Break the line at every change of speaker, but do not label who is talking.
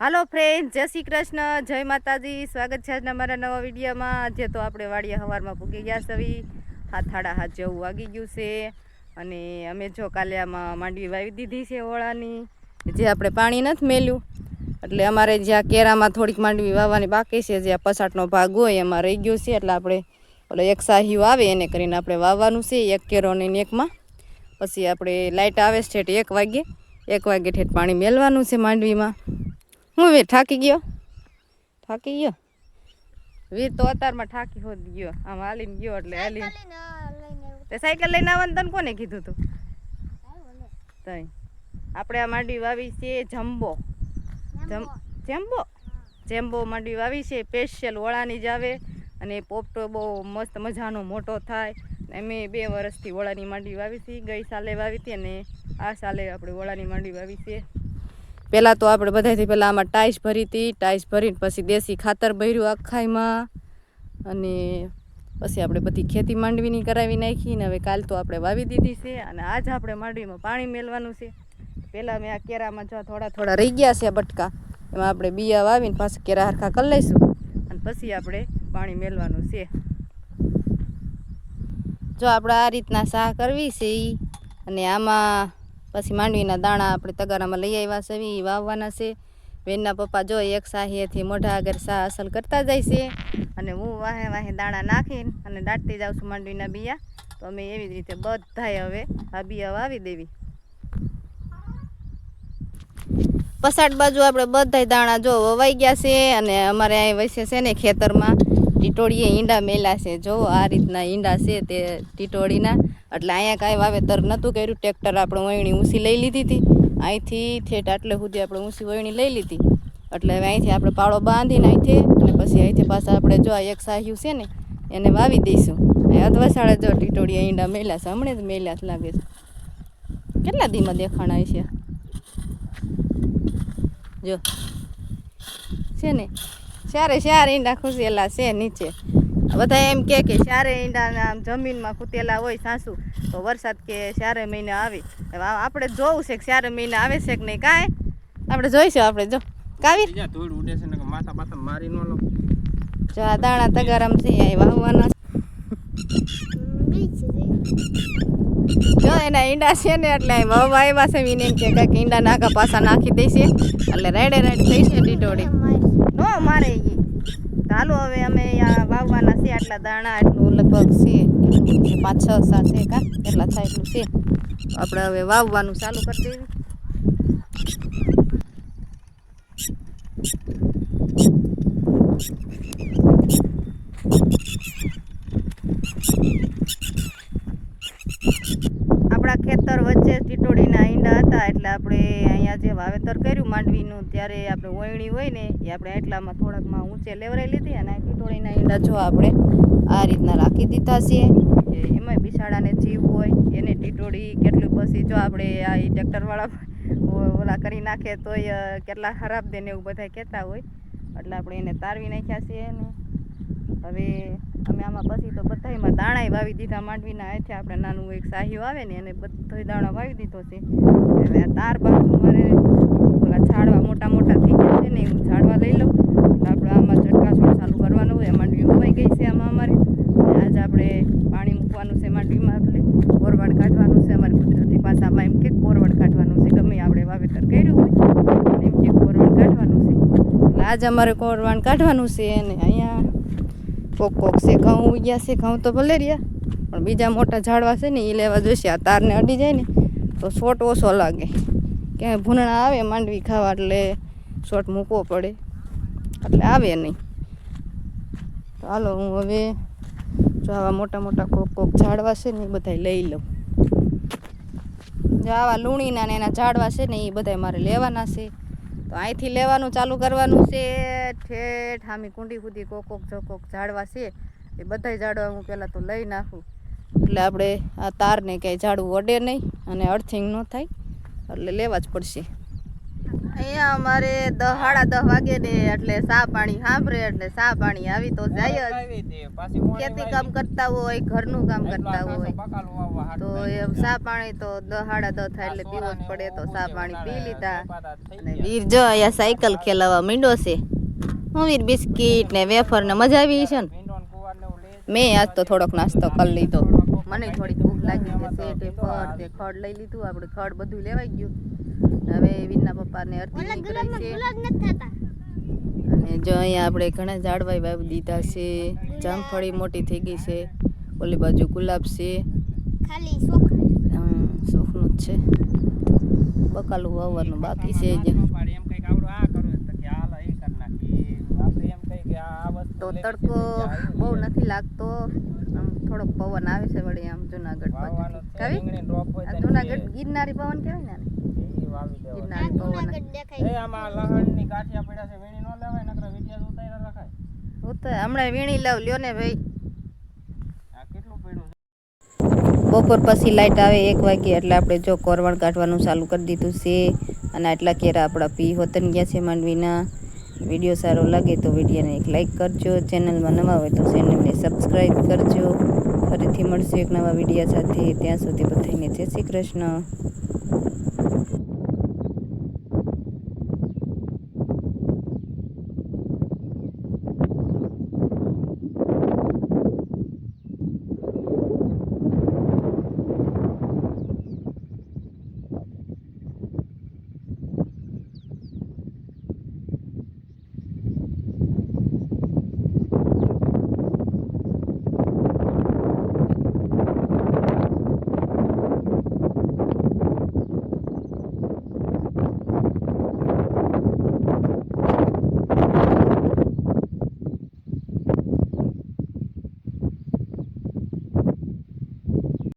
હાલો friend જય શ્રી કૃષ્ણ, જય માતાજી. સ્વાગત છે આજના મારા નવા વિડીયોમાં. આજે તો આપણે વાડિયા હવારમાં પૂગી ગયા સવી હાથ હાડા હાથ જેવું વાગી ગયું છે. અને અમે જો કાલે આમાં માંડવી વાવી દીધી છે ઓળાની. જે આપણે પાણી નથી મેલ્યું. એટલે અમારે જ્યાં કેરામાં થોડીક માંડવી વાવવાની બાકી છે, જ્યાં પસાટનો ભાગ હોય એમાં રહી ગયો છે. એટલે આપણે ઓલો એક સાહીઓ આવે, એને કરીને આપણે વાવવાનું છે એક કેરો ને એકમાં. પછી આપણે લાઇટ આવે છે એક વાગે. એક વાગે ઠેઠ પાણી મેળવાનું છે માંડવીમાં. હું વીર થાકી ગયો? થાકી ગયો? વીર તો અત્યારમાં થાકી હોત ગયો. આમ હાલીને ગયો એટલે હાલી. તે સાયકલ લઈને આવવાનું તને કોને કીધું તું? તઈ. આપણે આ માંડવી વાવી છે જમ્બો. જમ જેમ્બો. જેમ્બો? માંડવી વાવી છે. સ્પેશિયલ ઓળાની જ આવે. અને પોપટો બહુ મસ્ત મજાનો મોટો થાય. અમે બે વર્ષથી ઓળાની માંડવી વાવી હતી. ગઈ સાલે વાવી હતી અને આ સાલે આપણે ઓળાની માંડવી વાવી છે. પહેલાં તો આપણે બધાથી પહેલાં આમાં ટાઈસ ભરી હતી, ટાઈસ ભરીને પછી દેશી ખાતર ભર્યું આખાઈમાં અને પછી આપણે બધી ખેતી માંડવીની કરાવી નાખી ને હવે કાલ તો આપણે વાવી દીધી છે અને આજ આપણે માંડવીમાં પાણી મેળવાનું છે. પહેલાં મેં આ કેરામાં જો થોડા થોડા રહી ગયા છે બટકા, એમાં આપણે બિયા વાવીને પાછા કેરા હરખા કરી લઈશું અને પછી આપણે પાણી મેળવાનું છે. જો આપણે આ રીતના સાહ કરવી છે અને આમાં પછી માંડવીના દાણા આપણે તગારામાં લઈ આવ્યા છે એ વાવવાના છે. બેનના પપ્પા જો એક સાહીએથી મોઢા આગળ સા અસલ કરતા જાય છે. અને હું વાહે વાહે દાણા નાખીને અને દાટતી જાઉં છું માંડવીના બિયા. તો અમે એવી જ રીતે બધાય હવે આ બિયા વાવી દેવી. પસાડ બાજુ આપણે બધાય દાણા જો વવાઈ ગયા છે અને અમારે અહીં વસે છે ને ખેતરમાં. ટીટોળીએ ઈંડા મેલા છે. જો આ રીતના ઈંડા છે તે ટીટોળીના. એટલે અહીંયા કાંઈ વાવેતર નહોતું કર્યું. ટ્રેક્ટર આપણે વયણી ઊંસી લઈ લીધી હતી. અહીંથી ઠેઠ આટલે સુધી આપણે ઊંસી વયણી લઈ લીધી. એટલે હવે અહીંથી આપણે પાળો બાંધીને અહીંથી અને પછી અહીંથી પાછા આપણે જો આ એક સાહ્યું છે ને, એને વાવી દઈશું. અધવાસાળા જો ટીટોળિયા ઈંડા મેલ્યા છે. હમણાં જ મેલ્યા જ લાગે છે. કેટલા ધીમા દેખાણા છે જો. છે ને? સારે ચાર ઈંડા ખુશેલા છે નીચે. બધા એમ કે કે ચારે ઈંડાના આમ જમીનમાં કૂતેલા હોય સાસુ તો વરસાદ કે ચારે મહિને આવે. આપણે જોવું છે કે ચારે મહિને આવે છે કે નહીં? કાંઈ? આપણે જોઈશું આપણે જો. કાવી
માથા બાથા મારી નો લો
જો આ દાણા તગારામ છે એ વાવવાના જો એના ઈંડા છે ને એટલે વાવવા આવ્યા છે મીને એમ કે કાંઈક ઈંડા નાખા પાછા નાખી દઈશે એટલે રાડે રેડ થઈ છે ડીટોડી નો મારે એ ચાલો હવે અમે વાવવાના છે આટલા દાણા એટલું લગભગ છે. પાંચ, છ, સાત છે કા એટલા થાય એટલું છે. આપણે હવે વાવવાનું ચાલુ કરી દઈએ. આપણા ખેતર વચ્ચે ટીટોડીના ઈંડા હતા, એટલે આપણે અહીંયા જે વાવેતર કર્યું માંડવીનું, ત્યારે આપણે ઓયણી હોય ને, એ આપણે એટલામાં થોડાકમાં ઊંચે લેવરાઈ લીધી અને ટીટોળીના ઈંડા જો આપણે આ રીતના રાખી દીધા છે એમાંય બિસાડાને જીવ હોય, એને ટીટોળી કેટલું પછી જો આપણે આ ટ્રેક્ટરવાળા ઓલા કરી નાખે તોય કેટલા ખરાબ દે ને એવું બધા કહેતા હોય. એટલે આપણે એને તારવી નાખ્યા છીએ ને હવે અમે આમાં પછી તો બધાયમાં દાણા વાવી દીધા માંડવીના અહીંથી આપણે નાનું એક સાહિયું આવે ને એને બધો દાણા વાવી દીધો છે. એટલે આ તાર બાજુ મારે ઓલા ઝાડવા મોટા મોટા થઈ ગયા છે ને હું ઝાડવા લઈ લઉં. આપણે આમાં ચટકાસોળ ચાલુ કરવાનું હોય, માંડવી હોવાઈ ગઈ છે આમાં અમારે. આજે આપણે પાણી મૂકવાનું છે માંડવીમાં એટલે. કોરવણ કાઢવાનું છે અમારી કુદરતી ભાષામાં એમ કે કોરવણ કાઢવાનું છે. ગમે આપણે વાવેતર કર્યું હોય, એમ કે કોરવણ કાઢવાનું છે. એટલે આજે અમારે કોરવણ કાઢવાનું છે અને અહીંયા કોક કોક છે, ઘઉં ઉગ્યા છે, ઘઉં તો ભલે રહ્યા, પણ બીજા મોટા ઝાડવા છે ને એ લેવા જોઈશે. આ તારને અડી જાય ને, તો શોટ ઓછો લાગે. ક્યાંય ભૂંડણા આવે, માંડવી ખાવા, એટલે શોટ મૂકવો પડે. એટલે આવે નહીં. તો હાલો, હું હવે જો આવા મોટા મોટા કોક કોક ઝાડવા છે ને એ બધા લઈ લઉં. જો આવા લૂણીના ને એના ઝાડવા છે ને એ બધા મારે લેવાના છે. તો અહીંથી લેવાનું ચાલુ કરવાનું છે. ઠેઠ આમી કુંડી સુધી કોક કોક ઝોકોક ઝાડવા છે. એ બધાય ઝાડવા હું પહેલાં તો લઈ નાખું. એટલે આપણે આ તારને ક્યાંય ઝાડવું અડે નહીં અને અર્થિંગ ન થાય. એટલે લેવા જ પડશે. અહીંયા અમારે દહ સાડા દહ વાગે ને એટલે સા પાણી સાંભળે એટલે સા પાણી આવી તો જાય જ.
મોડી
ખેતી કામ કરતા હોય ઘરનું કામ કરતા હોય. તો
એમ
સા પાણી તો દહ સાડા દહ થાય એટલે પીવો જ પડે તો સા પાણી પી લીધા. અને વીર જો અહીંયા સાયકલ ખેલાવા માંડ્યો છે. હું વીર બિસ્કીટ ને વેફર ને મજા આવી છે ને. મેં આજ તો થોડોક નાસ્તો કરી લીધો. મને
થોડી
થોડીક ભૂખ લાગી
તે
ખડ લઈ લીધું આપણે ખડ બધું લેવાઈ ગયું. હવે વિના પપ્પાને અરતી નીકળે છે. અને જો અહીંયા આપણે ઘણા ઝાડવાઈ વાવી દીધા છે. જામફળી મોટી થઈ ગઈ છે. ઓલી બાજુ ગુલાબ છે.
ખાલી શોખ
શોખનું જ છે. બકાલું વાવવાનું બાકી છે જ
ના પાડે એમ કંઈક આવડું આ કરવું તો કે હાલો એ કરી નાખીએ. આપણે એમ કહીએ કે આ વસ્તુ
તો
લેવી છે
તડકો બહુ નથી લાગતો. આમ થોડોક પવન આવે છે વળી આમ જુનાગઢ
તો
જુનાગઢ ગિરનારી પવન કહેવાય ને
વાવી દેવાનું.
જુનાગઢ દેખાય.
એ આમાં લહણની ગાંઠિયા પડ્યા છે વીણી ન લેવાય નકર વિડિયા ઉતાર્યા રખાય.
હું હમણાં વીણી લાવ લ્યો ને ભાઈ.
આ કેટલું પડ્યું
બપોર પછી લાઇટ આવે એક વાગે એટલે આપણે જો કોરવણ કાઢવાનું ચાલુ કરી દીધું છે. અને આટલા કેરા આપણા પી હોતન ગયા છે માંડવીના. વીડિયો સારો લાગે તો વિડીયોને એક લાઇક કરજો. ચેનલમાં નવા હોય તો ચેનલને સબસ્ક્રાઈબ કરજો. ફરીથી મળશે એક નવા વીડિયો સાથે. ત્યાં સુધી બધાને જય શ્રી કૃષ્ણ.